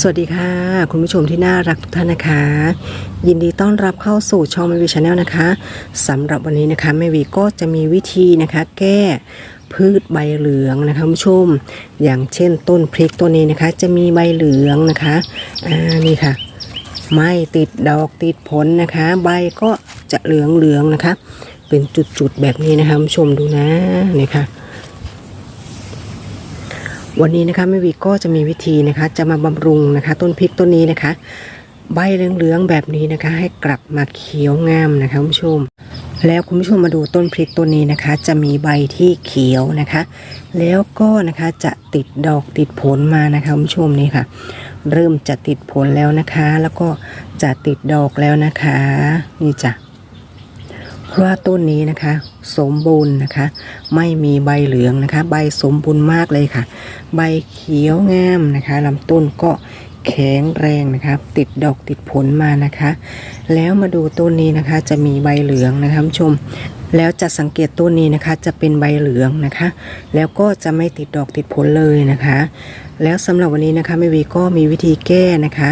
สวัสดีค่ะ คุณผู้ชมที่น่ารักทุกท่านนะคะ ยินดีต้อนรับเข้าสู่ช่องแมวีชาแนลนะคะสำหรับวันนี้นะคะแมวีก็จะมีวิธีนะคะ แก้พืชใบเหลืองนะคะคุณผู้ชม อย่างเช่นต้นพริกตัวนี้นะคะ จะมีใบเหลืองนะคะอ่านี่ค่ะ ไม่ติดดอกติดผลนะคะ ใบก็จะเหลืองเหลืองๆนะคะ เป็นจุดๆแบบนี้นะคะคุณผู้ชมดูนะนี่ค่ะ วันนี้นะคะแม่วีก็จะมีวิธีนะคะ จะมาบำรุงนะคะ ต้นพริกต้นนี้นะคะ ใบเหลืองๆแบบนี้นะคะ ให้กลับมาเขียวงามนะคะคุณผู้ชม แล้วคุณผู้ชมมาดูต้นพริกต้นนี้นะคะ จะมีใบที่เขียวนะคะ แล้วก็นะคะจะติดดอกติดผลมานะคะคุณผู้ชมนี่ค่ะ เริ่มจะติดผลแล้วนะคะ แล้วก็จะติดดอกแล้วนะคะ นี่จ้ะเพราะ ว่าต้นนี้นะคะ สมบูรณ์นะคะ ไม่มีใบเหลืองนะคะ ใบสมบูรณ์มากเลยค่ะ ใบเขียวงามนะคะลำต้นก็แข็งแรงนะคะติดดอกติดผลมานะคะ แล้วมาดูต้นนี้นะคะ จะมีใบเหลืองนะคะคุณผู้ชมแล้วจะสังเกตต้นนี้นะคะจะเป็นใบเหลืองนะคะ แล้วก็จะไม่ติดดอกติดผลเลยนะคะ แล้วสำหรับวันนี้นะคะแม่วีก็มีวิธีแก้นะคะ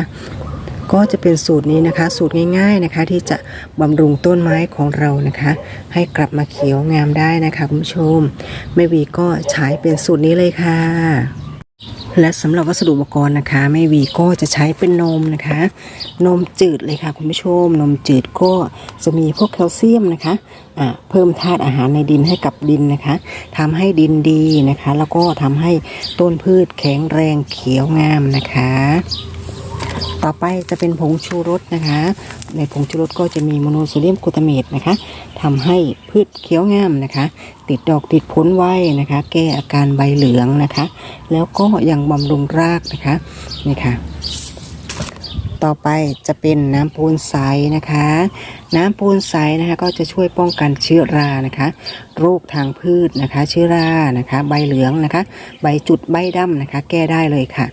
ก็จะเป็นสูตรนี้นะคะ สูตรง่าย ๆนะคะ ที่จะบำรุงต้นไม้ของเรานะคะ ให้กลับมาเขียวงามได้นะคะคุณผู้ชมแม่วีก็ใช้เป็นสูตรนี้เลยค่ะและสำหรับวัสดุอุปกรณ์นะคะแม่วีก็จะใช้เป็นนมนะคะ นมจืดเลยค่ะคุณผู้ชม นมจืดก็จะมีพวกแคลเซียมนะคะอ่าเพิ่มธาตุอาหารในดินให้กับดินนะคะทำให้ดินดีนะคะ แล้วก็ทำให้ต้นพืชแข็งแรงเขียวงามนะคะ ต่อไปจะเป็นผงชูรสนะคะ ในผงชูรสก็จะมีโมโนโซเดียมกลูตาเมตนะคะทำให้พืชเขียวงามนะคะ ติดดอกติดผลไว้นะคะ แก้อาการใบเหลืองนะคะ แล้วก็ยังบำรุงรากนะคะนี่ค่ะ ต่อไปจะเป็นน้ำปูนใสนะคะ น้ำปูนใสนะคะก็จะช่วยป้องกันเชื้อรานะคะ โรคทางพืชนะคะ เชื้อรานะคะ ใบเหลืองนะคะ ใบจุดใบดำนะคะ แก้ได้เลยค่ะ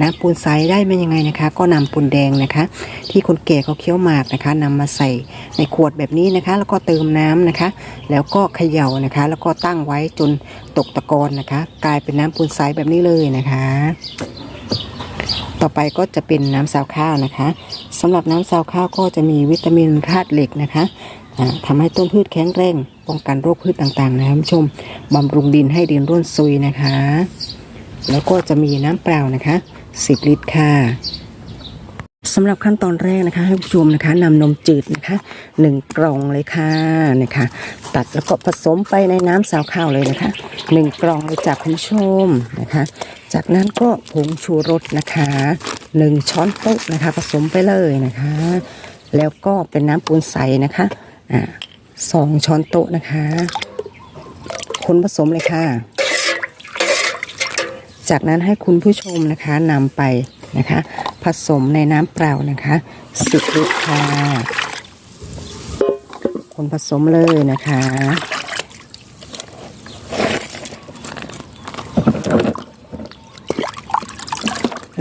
น้ำปูนใสได้มายังไงนะคะ ก็นำปูนแดงนะคะ ที่คนแก่เขาเคี้ยวหมากนะคะนำมาใส่ในขวดแบบนี้นะคะ แล้วก็เติมน้ำนะคะ แล้วก็เขย่านะคะ แล้วก็ตั้งไว้จนตกตะกอนนะคะ กลายเป็นน้ำปูนใสแบบนี้เลยนะคะ ต่อไปก็จะเป็นน้ำซาวข้าวนะคะสำหรับน้ำซาวข้าวก็จะมีวิตามินธาตุเหล็กนะคะอ่าทำให้ต้นพืชแข็งแรงป้องกันโรคพืชต่างๆนะคะคุณผู้ชมบำรุงดินให้ดินร่วนซุยนะคะ แล้วก็จะมีน้ำเปล่านะคะ 10 ลิตรค่ะสำหรับขั้นตอนแรกนะคะให้ผู้ชมนะคะนำนมจืดนะคะหนึ่งกล่องเลยค่ะนะคะตัดแล้วก็ผสมไปในน้ำซาวข้าวเลยนะคะหนึ่งกล่องเลยจากคุณผู้ชมนะคะ จากนั้นก็ผงชูรสนะคะหนึ่งช้อนโต๊ะนะคะ ผสมไปเลยนะคะ แล้วก็เป็นน้ำปูนใสนะคะอ่าสองช้อนโต๊ะนะคะ คนผสมเลยค่ะ จากนั้นให้คุณผู้ชมนะคะนำไปนะคะ ผสมในน้ำเปล่านะคะสิบลิตรค่ะ คนผสมเลยนะคะ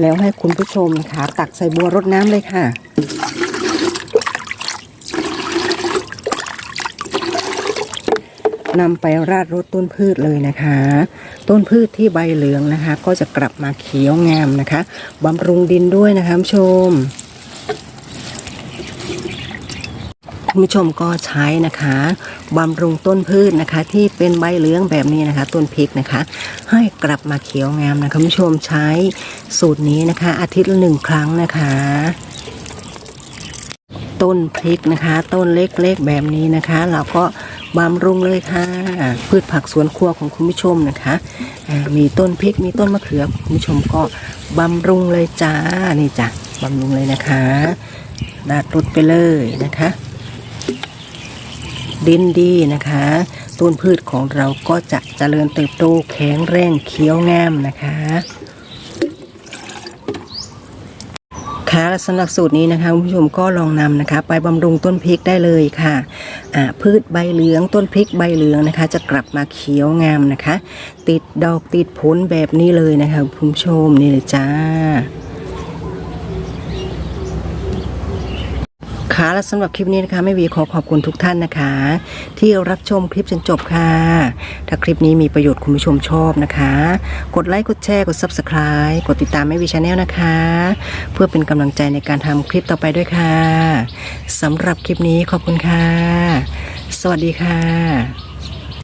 แล้วให้คุณผู้ชมนะคะตักใส่บัวรดน้ำเลยค่ะ นำไปราดรดต้นพืชเลยนะคะ ต้นพืชที่ใบเหลืองนะคะ ก็จะกลับมาเขียวงามนะคะบำรุงดินด้วยนะคะคุณผู้ชม คุณผู้ชมก็ใช้นะคะบำรุงต้นพืชนะคะ ที่เป็นใบเหลืองแบบนี้นะคะ ต้นพริกนะคะ ให้กลับมาเขียวงามนะคะคุณผู้ชมใช้สูตรนี้นะคะ อาทิตย์ละหนึ่งครั้งนะคะต้นพริกนะคะ ต้นเล็กๆแบบนี้นะคะ เราก็บำรุงเลยค่ะ พืชผักสวนครัวของคุณผู้ชมนะคะมีต้นพริกมีต้นมะเขือคุณผู้ชมก็บำรุงเลยจ้านี่จ้ะบำรุงเลยนะคะดาดรดไปเลยนะคะ ดินดีนะคะ ต้นพืชของเราก็จะเจริญเติบโตแข็งแรงเขียวงามนะคะค่ะสำหรับสูตรนี้นะคะคุณผู้ชมก็ลองนำนะคะ ไปบำรุงต้นพริกได้เลยค่ะพืชใบเหลืองต้นพริกใบเหลืองนะคะ จะกลับมาเขียวงามนะคะ ติดดอกติดผลแบบนี้เลยนะคะคุณผู้ชมนี่เลยจ้า และสำหรับคลิปนี้นะคะแม่วีขอขอบคุณทุกท่านนะคะ ที่รับชมคลิปจนจบค่ะ ถ้าคลิปนี้มีประโยชน์คุณผู้ชมชอบนะคะ กดไลค์กดแชร์กด Subscribe กดติดตามแม่วีชาแนลนะคะ เพื่อเป็นกำลังใจในการทำคลิปต่อไปด้วยค่ะสำหรับคลิปนี้ขอบคุณค่ะ สวัสดีค่ะ